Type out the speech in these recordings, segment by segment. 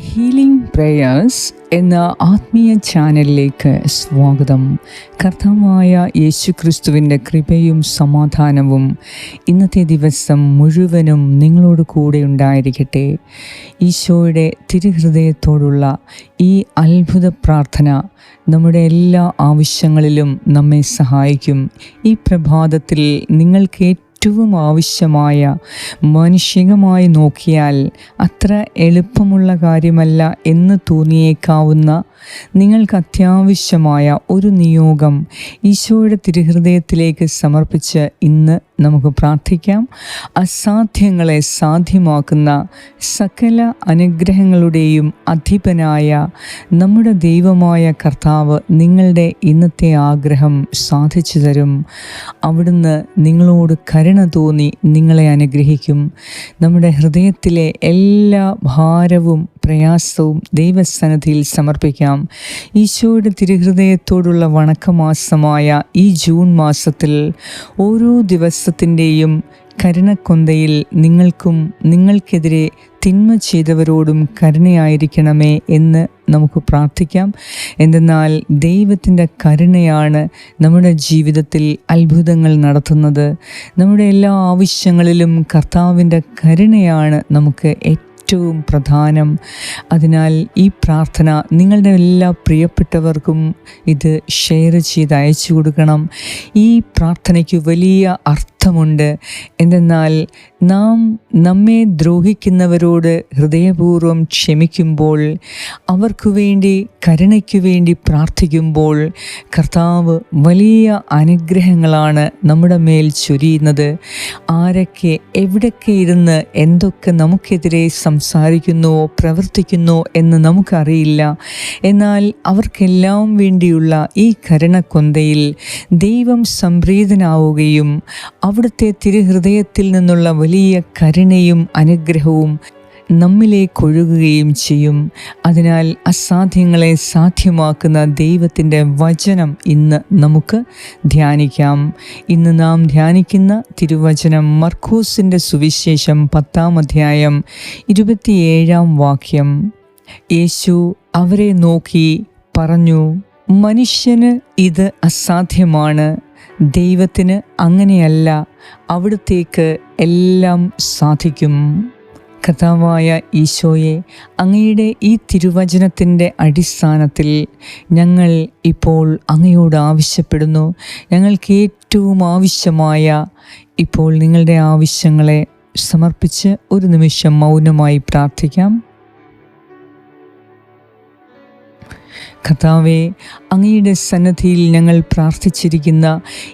Healing prayers എന്ന ആത്മീയ ചാനലിലേക്ക് സ്വാഗതം. കർത്താവായ യേശു ക്രിസ്തുവിന്റെ കൃപയും സമാധാനവും ഇന്നത്തെ ദിവസം മുഴുവനും നിങ്ങളോട് കൂടെ ഉണ്ടായിരിക്കട്ടെ. ഈശോയുടെ തിരുഹൃദയത്തോടുള്ള ഈ അത്ഭുത പ്രാർത്ഥന നമ്മുടെ എല്ലാ ആവശ്യങ്ങളിലും നമ്മെ സഹായിക്കും. ഈ പ്രഭാതത്തിൽ നിങ്ങൾക്ക് ഏറ്റവും ആവശ്യമായ മാനുഷികമായി നോക്കിയാൽ അത്ര എളുപ്പമുള്ള കാര്യമല്ല എന്ന് തോന്നിയേക്കാവുന്ന നിങ്ങൾക്ക് അത്യാവശ്യമായ ഒരു നിയോഗം ഈശോയുടെ തിരുഹൃദയത്തിലേക്ക് സമർപ്പിച്ച് ഇന്ന് നമുക്ക് പ്രാർത്ഥിക്കാം. അസാധ്യങ്ങളെ സാധ്യമാക്കുന്ന സകല അനുഗ്രഹങ്ങളുടെയും അധിപനായ നമ്മുടെ ദൈവമായ കർത്താവ് നിങ്ങളുടെ ഇന്നത്തെ ആഗ്രഹം സാധിച്ചു തരും. അവിടുന്ന് നിങ്ങളോട് കരുണ തോന്നി നിങ്ങളെ അനുഗ്രഹിക്കും. നമ്മുടെ ഹൃദയത്തിലെ എല്ലാ ഭാരവും പ്രയാസവും ദൈവസന്നദ്ധിയിൽ സമർപ്പിക്കാം. ഈശോയുടെ തിരുഹൃദയത്തോടുള്ള വണക്കമാസമായ ഈ ജൂൺ മാസത്തിൽ ഓരോ ദിവസത്തിന്റെയും കരുണക്കൊന്തയിൽ നിങ്ങൾക്കും നിങ്ങൾക്കെതിരെ തിന്മ ചെയ്തവരോടും കരുണയായിരിക്കണമേ എന്ന് നമുക്ക് പ്രാർത്ഥിക്കാം. എന്തെന്നാൽ ദൈവത്തിന്റെ കരുണയാണ് നമ്മുടെ ജീവിതത്തിൽ അത്ഭുതങ്ങൾ നടത്തുന്നത്. നമ്മുടെ എല്ലാ ആവശ്യങ്ങളിലും കർത്താവിന്റെ കരുണയാണ് നമുക്ക് ഏറ്റവും ഏറ്റവും പ്രധാനം. അതിനാൽ ഈ പ്രാർത്ഥന നിങ്ങളുടെ എല്ലാ പ്രിയപ്പെട്ടവർക്കും ഇത് ഷെയർ ചെയ്ത് അയച്ചു കൊടുക്കണം. ഈ പ്രാർത്ഥനയ്ക്ക് വലിയ അർത്ഥമുണ്ട്. എന്തെന്നാൽ നാം നമ്മെ ദ്രോഹിക്കുന്നവരോട് ഹൃദയപൂർവം ക്ഷമിക്കുമ്പോൾ അവർക്കു വേണ്ടി കരുണയ്ക്കു വേണ്ടി പ്രാർത്ഥിക്കുമ്പോൾ കർത്താവ് വലിയ അനുഗ്രഹങ്ങളാണ് നമ്മുടെ മേൽ ചൊരിയുന്നത്. ആരൊക്കെ എവിടൊക്കെ ഇരുന്ന് എന്തൊക്കെ നമുക്കെതിരെ സംസാരിക്കുന്നുവോ പ്രവർത്തിക്കുന്നുവോ എന്ന് നമുക്കറിയില്ല. എന്നാൽ അവർക്കെല്ലാം വേണ്ടിയുള്ള ഈ കരുണക്കൊന്തയിൽ ദൈവം സംപ്രീതനാവുകയും അവിടുത്തെ തിരുഹൃദയത്തിൽ നിന്നുള്ള വലിയ കരുണയും അനുഗ്രഹവും നമ്മിലേക്കൊഴുകുകയും ചെയ്യും. അതിനാൽ അസാധ്യങ്ങളെ സാധ്യമാക്കുന്ന ദൈവത്തിന്റെ വചനം ഇന്ന് നമുക്ക് ധ്യാനിക്കാം. ഇന്ന് നാം ധ്യാനിക്കുന്ന തിരുവചനം മർക്കൂസിന്റെ സുവിശേഷം പത്താം അധ്യായം ഇരുപത്തിയേഴാം വാക്യം. യേശു അവരെ നോക്കി പറഞ്ഞു മനുഷ്യന് ഇത് അസാധ്യമാണ്. ദൈവത്തിന് അങ്ങനെയല്ല അവിടത്തേക്ക് എല്ലാം സാധിക്കും. കഥാവായ ഈശോയെ അങ്ങയുടെ ഈ തിരുവചനത്തിന്റെ അടിസ്ഥാനത്തിൽ ഞങ്ങൾ ഇപ്പോൾ അങ്ങയോട് ആവശ്യപ്പെടുന്നു. ഞങ്ങൾക്ക് ഏറ്റവും ആവശ്യമായ ഇപ്പോൾ നിങ്ങളുടെ ആവശ്യങ്ങളെ സമർപ്പിച്ച് ഒരു നിമിഷം മൗനമായി പ്രാർത്ഥിക്കാം. കഥാവെ അങ്ങയുടെ സന്നദ്ധിയിൽ ഞങ്ങൾ പ്രാർത്ഥിച്ചിരിക്കുന്ന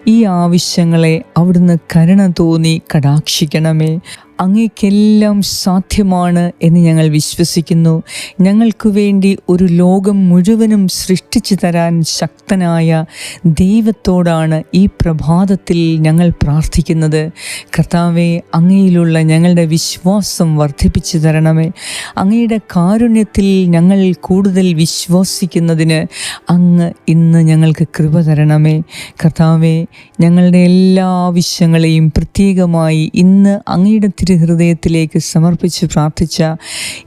ഈ ആവശ്യങ്ങളെ അവിടുന്ന് കരുണ തോന്നി കടാക്ഷിക്കണമേ. അങ്ങേക്കെല്ലാം സാധ്യമാണ് എന്ന് ഞങ്ങൾ വിശ്വസിക്കുന്നു. ഞങ്ങൾക്ക് വേണ്ടി ഒരു ലോകം മുഴുവനും സൃഷ്ടിച്ചു തരാൻ ശക്തനായ ദൈവത്തോടാണ് ഈ പ്രഭാതത്തിൽ ഞങ്ങൾ പ്രാർത്ഥിക്കുന്നത്. കർത്താവെ അങ്ങയിലുള്ള ഞങ്ങളുടെ വിശ്വാസം വർദ്ധിപ്പിച്ചു തരണമേ. അങ്ങയുടെ കാരുണ്യത്തിൽ ഞങ്ങൾ കൂടുതൽ വിശ്വസിക്കുന്നതിന് അങ്ങ് ഇന്ന് ഞങ്ങൾക്ക് കൃപ തരണമേ. കർത്താവെ ഞങ്ങളുടെ എല്ലാ ആവശ്യങ്ങളെയും പ്രത്യേകമായി ഇന്ന് അങ്ങയുടെ തിരുഹൃദയത്തിലേക്ക് സമർപ്പിച്ച് പ്രാർത്ഥിച്ച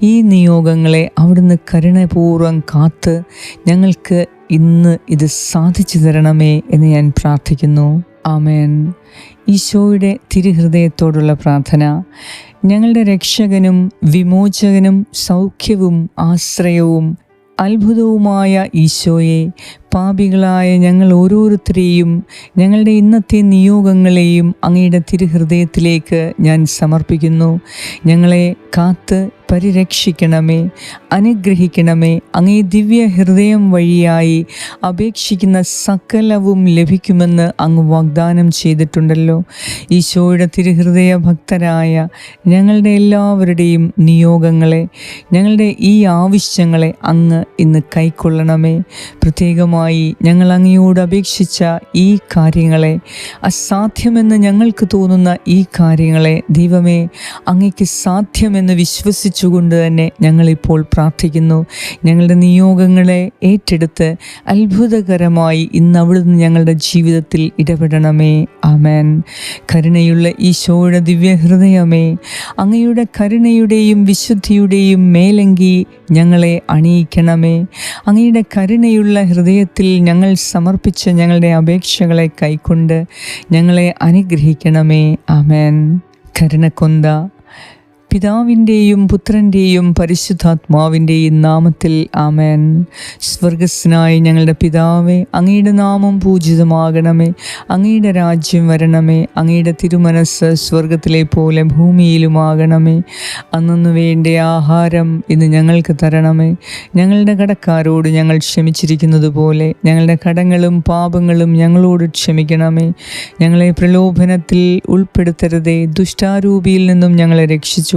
ഈ നിയോഗങ്ങളെ അവിടുന്ന് കരുണപൂർവം കാത്ത് ഞങ്ങൾക്ക് ഇന്ന് ഇത് സാധിച്ചു തരണമേ എന്ന് ഞാൻ പ്രാർത്ഥിക്കുന്നു. ആമേൻ. ഈശോയുടെ തിരുഹൃദയത്തോടുള്ള പ്രാർത്ഥന. ഞങ്ങളുടെ രക്ഷകനും വിമോചകനും സൗഖ്യവും ആശ്രയവും അത്ഭുതവുമായ ഈശോയെ പാപികളായ ഞങ്ങൾ ഓരോരുത്തരെയും ഞങ്ങളുടെ ഇന്നത്തെ നിയോഗങ്ങളെയും അങ്ങയുടെ തിരുഹൃദയത്തിലേക്ക് ഞാൻ സമർപ്പിക്കുന്നു. ഞങ്ങളെ കാത്ത് പരിരക്ഷിക്കണമേ അനുഗ്രഹിക്കണമേ. അങ്ങേ ദിവ്യ ഹൃദയം വഴിയായി അപേക്ഷിക്കുന്ന സകലവും ലഭിക്കുമെന്ന് അങ്ങ് വാഗ്ദാനം ചെയ്തിട്ടുണ്ടല്ലോ. ഈശോയുടെ തിരുഹൃദയ ഭക്തരായ ഞങ്ങളുടെ എല്ലാവരുടെയും നിയോഗങ്ങളെ ഞങ്ങളുടെ ഈ ആവശ്യങ്ങളെ അങ്ങ് ഇന്ന് കൈക്കൊള്ളണമേ. പ്രത്യേകമായി ഞങ്ങൾ അങ്ങയോട് അപേക്ഷിച്ച ഈ കാര്യങ്ങളെ അസാധ്യമെന്ന് ഞങ്ങൾക്ക് തോന്നുന്ന ഈ കാര്യങ്ങളെ ദൈവമേ അങ്ങയ്ക്ക് സാധ്യമെന്ന് വിശ്വസിച്ചുകൊണ്ട് തന്നെ ഞങ്ങളിപ്പോൾ പ്രാർത്ഥിക്കുന്നു. ഞങ്ങളുടെ നിയോഗങ്ങളെ ഏറ്റെടുത്ത് അത്ഭുതകരമായി ഇന്ന് അവിടുന്ന് ഞങ്ങളുടെ ജീവിതത്തിൽ ഇടപെടണമേ. ആമേൻ. കരുണയുള്ള ഈശോയുടെ ദിവ്യഹൃദയമേ അങ്ങയുടെ കരുണയുടെയും വിശുദ്ധിയുടെയും മേലങ്കി ഞങ്ങളെ അണിയിക്കണമേ. അങ്ങയുടെ കരുണയുള്ള ഹൃദയത്തിൽ ഞങ്ങൾ സമർപ്പിച്ച ഞങ്ങളുടെ അപേക്ഷകളെ കൈക്കൊണ്ട് ഞങ്ങളെ അനുഗ്രഹിക്കണമേ. ആമേൻ. കരുണക്കൊന്ത പിതാവിന്റെയും പുത്രന്റെയും പരിശുദ്ധാത്മാവിന്റെയും നാമത്തിൽ ആമേൻ. സ്വർഗസ്നായ ഞങ്ങളുടെ പിതാവേ അങ്ങയുടെ നാമം പൂജിതമാകണമേ. അങ്ങയുടെ രാജ്യം വരണമേ. അങ്ങയുടെ തിരുമനസ് സ്വർഗത്തിലെ പോലെ ഭൂമിയിലുമാകണമേ. അന്നു വേണ്ട ആഹാരം ഇന്ന് ഞങ്ങൾക്ക് തരണമേ. ഞങ്ങളുടെ കടക്കാരോട് ഞങ്ങൾ ക്ഷമിച്ചിരിക്കുന്നത് പോലെ ഞങ്ങളുടെ കടങ്ങളും പാപങ്ങളും ഞങ്ങളോട് ക്ഷമിക്കണമേ. ഞങ്ങളെ പ്രലോഭനത്തിൽ ഉൾപ്പെടുത്തരുതേ. ദുഷ്ടാരൂപിയിൽ നിന്നും ഞങ്ങളെ രക്ഷിച്ചു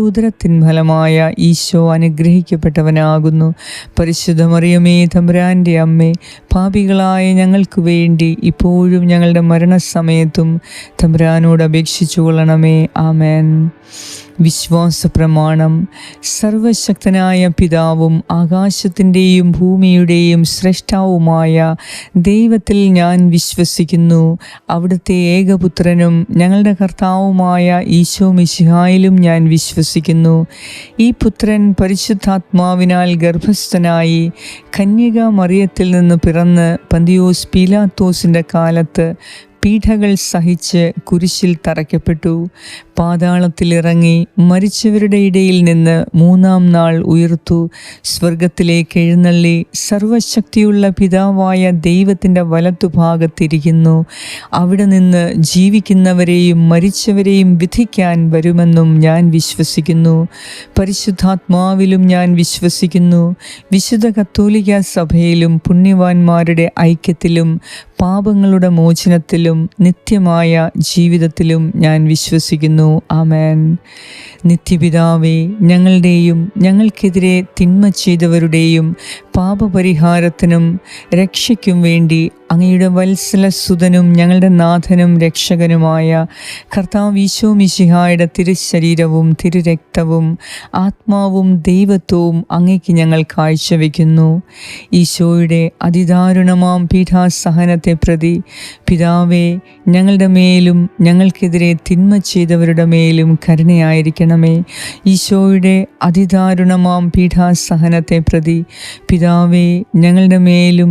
ഉദരത്തിൻ ഫലമായ ഈശോ അനുഗ്രഹിക്കപ്പെട്ടവനാകുന്നു. പരിശുദ്ധ മറിയമേ തമ്പുരാന്റെ അമ്മേ പാപികളായ ഞങ്ങൾക്ക് വേണ്ടി ഇപ്പോഴും ഞങ്ങളുടെ മരണസമയത്തും തമ്പുരാനോട് അപേക്ഷിച്ചു കൊള്ളണമേ ആമേൻ. വിശ്വാസ പ്രമാണം സർവശക്തനായ പിതാവും ആകാശത്തിന്റെയും ഭൂമിയുടെയും സൃഷ്ടാവുമായ ദൈവത്തിൽ ഞാൻ വിശ്വസിക്കുന്നു. അവിടുത്തെ ഏകപുത്രനും ഞങ്ങളുടെ കർത്താവുമായ ഈശോ മിശിഹായിലും ഞാൻ വിശ്വസിക്കുന്നു. ഈ പുത്രൻ പരിശുദ്ധാത്മാവിനാൽ ഗർഭസ്ഥനായി കന്യക മറിയത്തിൽ നിന്ന് പിറന്ന് പന്തിയോസ് പീലാത്തോസിന്റെ കാലത്ത് പീഠകൾ സഹിച്ച് കുരിശിൽ തറയ്ക്കപ്പെട്ടു. പാതാളത്തിലിറങ്ങി മരിച്ചവരുടെ ഇടയിൽ നിന്ന് മൂന്നാം നാൾ ഉയർത്തു. സ്വർഗത്തിലേക്ക് എഴുന്നള്ളി സർവശക്തിയുള്ള പിതാവായ ദൈവത്തിന്റെ വലത്തുഭാഗത്തിരിക്കുന്നു. അവിടെ നിന്ന് ജീവിക്കുന്നവരെയും മരിച്ചവരെയും വിധിക്കാൻ വരുമെന്നും ഞാൻ വിശ്വസിക്കുന്നു. പരിശുദ്ധാത്മാവിലും ഞാൻ വിശ്വസിക്കുന്നു. വിശുദ്ധ കത്തോലിക്ക സഭയിലും പുണ്യവാന്മാരുടെ ഐക്യത്തിലും പാപങ്ങളുടെ മോചനത്തിലും നിത്യമായ ജീവിതത്തിലും ഞാൻ വിശ്വസിക്കുന്നു. ആമേൻ. നിത്യപിതാവേ ഞങ്ങളുടെയും ഞങ്ങൾക്കെതിരെ തിന്മ ചെയ്തവരുടെയും പാപപരിഹാരത്തിനും രക്ഷയ്ക്കും വേണ്ടി അങ്ങയുടെ വത്സലസുതനും ഞങ്ങളുടെ നാഥനും രക്ഷകനുമായ കർത്താവ് ഈശോ മിശിഹായുടെ തിരുശരീരവും തിരുരക്തവും ആത്മാവും ദൈവത്വവും അങ്ങയ്ക്ക് ഞങ്ങൾ കാഴ്ചവെക്കുന്നു. ഈശോയുടെ അതിദാരുണമാം പീഠാസഹനത്തെ പ്രതി പിതാവേ ഞങ്ങളുടെ മേലും ഞങ്ങൾക്കെതിരെ തിന്മ ചെയ്തവരുടെ മേലും കരുണയായിരിക്കണമേ. ഈശോയുടെ അതിദാരുണമാം പീഠാസഹനത്തെ പ്രതി പിതാവേ ഞങ്ങളുടെ മേലും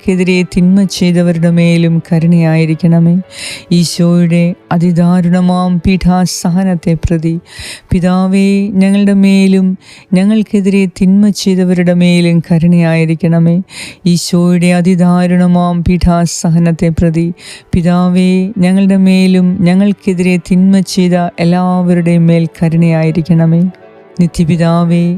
ഞങ്ങൾക്കെതിരെ തിന്മ ചെയ്തവരുടെ മേലും കരുണയായിരിക്കണമേ. ഈശോയുടെ അതിദാരുണമാം പീഠാസഹനത്തെ പ്രതി പിതാവേ ഞങ്ങളുടെ മേലും ഞങ്ങൾക്കെതിരെ തിന്മ ചെയ്തവരുടെ മേലും കരുണയായിരിക്കണമേ. ഈശോയുടെ അതിദാരുണമാം പീഠാസഹനത്തെ പ്രതി പിതാവേ ഞങ്ങളുടെ മേലും ഞങ്ങൾക്കെതിരെ തിന്മ ചെയ്ത എല്ലാവരുടെയും മേൽ കരുണയായിരിക്കണമേ. നിത്യപിതാവേ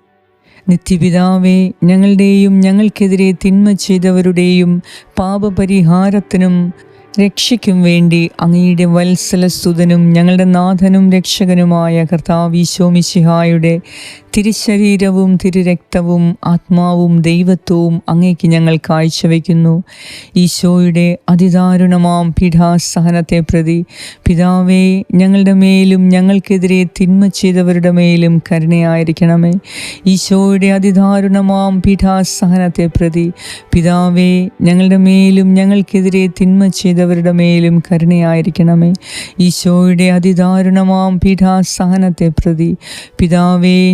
നിത്യപിതാവേ ഞങ്ങളുടെയും ഞങ്ങൾക്കെതിരെ തിന്മ ചെയ്തവരുടെയും പാപപരിഹാരത്തിനും രക്ഷയ്ക്കും വേണ്ടി അങ്ങയുടെ വത്സലസ്തുതനും ഞങ്ങളുടെ നാഥനും രക്ഷകനുമായ കർത്താവ് കർത്താവീശോമിശിഹായുടെ തിരുശരീരവും തിരുരക്തവും ആത്മാവും ദൈവത്വവും അങ്ങേക്ക് ഞങ്ങൾ കാഴ്ചവെക്കുന്നു. ഈശോയുടെ അതിദാരുണമാം പീഠാസഹനത്തെ പ്രതി പിതാവേ ഞങ്ങളുടെ മേലും ഞങ്ങൾക്കെതിരെ തിന്മ ചെയ്തവരുടെ മേലും കരുണയായിരിക്കണമേ. ഈശോയുടെ അതിദാരുണമാം പീഠാസഹനത്തെ പ്രതി പിതാവേ ഞങ്ങളുടെ മേലും ഞങ്ങൾക്കെതിരെ തിന്മ ചെയ്തവരുടെ മേലും കരുണയായിരിക്കണമേ. ഈശോയുടെ അതിദാരുണമാം പീഠാസഹനത്തെ പ്രതി പിതാവേ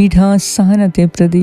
പീഠാസഹനത്തെ പ്രതി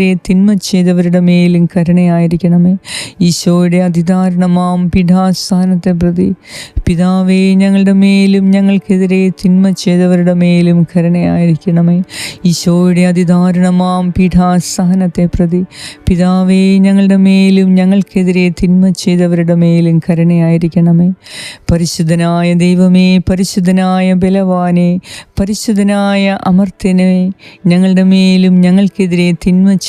തിന്മ ചെയ്തവരുടെ മേലും കരുണയായിരിക്കണമേ. ഈശോയുടെ അതിദാരുണമാം പീഠാസ്ഥാനത്തെ പ്രതി. പിതാവേ ഞങ്ങളുടെ മേലും ഞങ്ങൾക്കെതിരെ തിന്മ ചെയ്തവരുടെ മേലും കരുണയായിരിക്കണമേ. ഈശോയുടെ അതിദാരുണമാം പിഠാസ്ഥാനത്തെ പ്രതി. പിതാവേ ഞങ്ങളുടെ മേലും ഞങ്ങൾക്കെതിരെ തിന്മ ചെയ്തവരുടെ മേലും കരുണയായിരിക്കണമേ. പരിശുദ്ധനായ ദൈവമേ പരിശുദ്ധനായ ബലവാനെ പരിശുദ്ധനായ അമർത്യനെ ഞങ്ങളുടെ മേലും ഞങ്ങൾക്കെതിരെ തിന്മ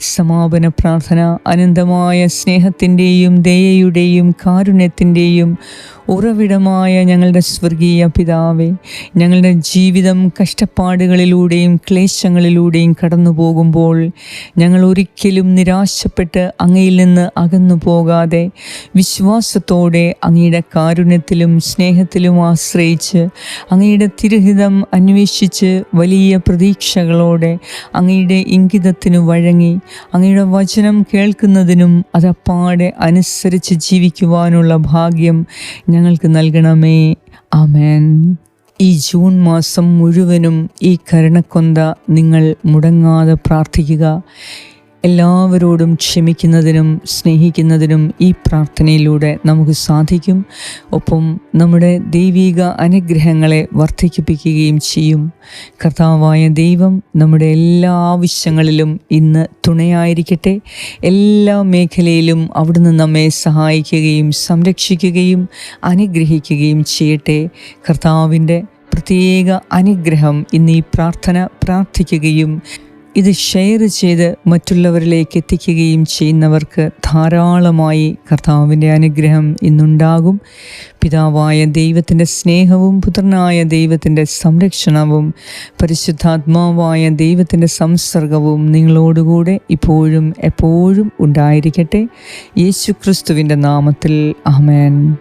സമാപന പ്രാർത്ഥന അനന്തമായ സ്നേഹത്തിന്റെയും ദയയുടെയും കാരുണ്യത്തിന്റെയും ഉറവിടമായ ഞങ്ങളുടെ സ്വർഗീയ പിതാവേ ഞങ്ങളുടെ ജീവിതം കഷ്ടപ്പാടുകളിലൂടെയും ക്ലേശങ്ങളിലൂടെയും കടന്നു പോകുമ്പോൾ ഞങ്ങൾ ഒരിക്കലും നിരാശപ്പെട്ട് അങ്ങയിൽ നിന്ന് അകന്നു പോകാതെ വിശ്വാസത്തോടെ അങ്ങയുടെ കാരുണ്യത്തിലും സ്നേഹത്തിലും ആശ്രയിച്ച് അങ്ങയുടെ തിരുഹിതം അന്വേഷിച്ച് വലിയ പ്രതീക്ഷകളോടെ അങ്ങയുടെ ഇംഗിതത്തിനു വഴങ്ങി അങ്ങയുടെ വചനം കേൾക്കുന്നതിനും അതപ്പാടെ അനുസരിച്ച് ജീവിക്കുവാനുള്ള ഭാഗ്യം ഞങ്ങൾക്ക് നൽകണമേ. ആമേൻ. ഈ ജൂൺ മാസം മുഴുവനും ഈ കരുണക്കൊന്ത നിങ്ങൾ മുടങ്ങാതെ പ്രാർത്ഥിക്കുക. എല്ലാവരോടും ക്ഷമിക്കുന്നതിനും സ്നേഹിക്കുന്നതിനും ഈ പ്രാർത്ഥനയിലൂടെ നമുക്ക് സാധിക്കും. ഒപ്പം നമ്മുടെ ദൈവിക അനുഗ്രഹങ്ങളെ വർദ്ധിപ്പിക്കുകയും ചെയ്യും. കർത്താവായ ദൈവം നമ്മുടെ എല്ലാ ആവശ്യങ്ങളിലും ഇന്ന് തുണയായിരിക്കട്ടെ. എല്ലാ മേഖലയിലും അവിടുന്ന് നമ്മെ സഹായിക്കുകയും സംരക്ഷിക്കുകയും അനുഗ്രഹിക്കുകയും ചെയ്യട്ടെ. കർത്താവിന്റെ പ്രത്യേക അനുഗ്രഹം ഇന്ന് ഈ പ്രാർത്ഥന പ്രാർത്ഥിക്കുകയും ഇത് ഷെയർ ചെയ്ത് മറ്റുള്ളവരിലേക്ക് എത്തിക്കുകയും ചെയ്യുന്നവർക്ക് ധാരാളമായി കർത്താവിന്റെ അനുഗ്രഹം ഇന്നുണ്ടാകും. പിതാവായ ദൈവത്തിന്റെ സ്നേഹവും പുത്രനായ ദൈവത്തിന്റെ സംരക്ഷണവും പരിശുദ്ധാത്മാവായ ദൈവത്തിന്റെ സംസർഗവും നിങ്ങളോടുകൂടെ ഇപ്പോഴും എപ്പോഴും ഉണ്ടായിരിക്കട്ടെ. യേശു ക്രിസ്തുവിന്റെ നാമത്തിൽ അഹമേൻ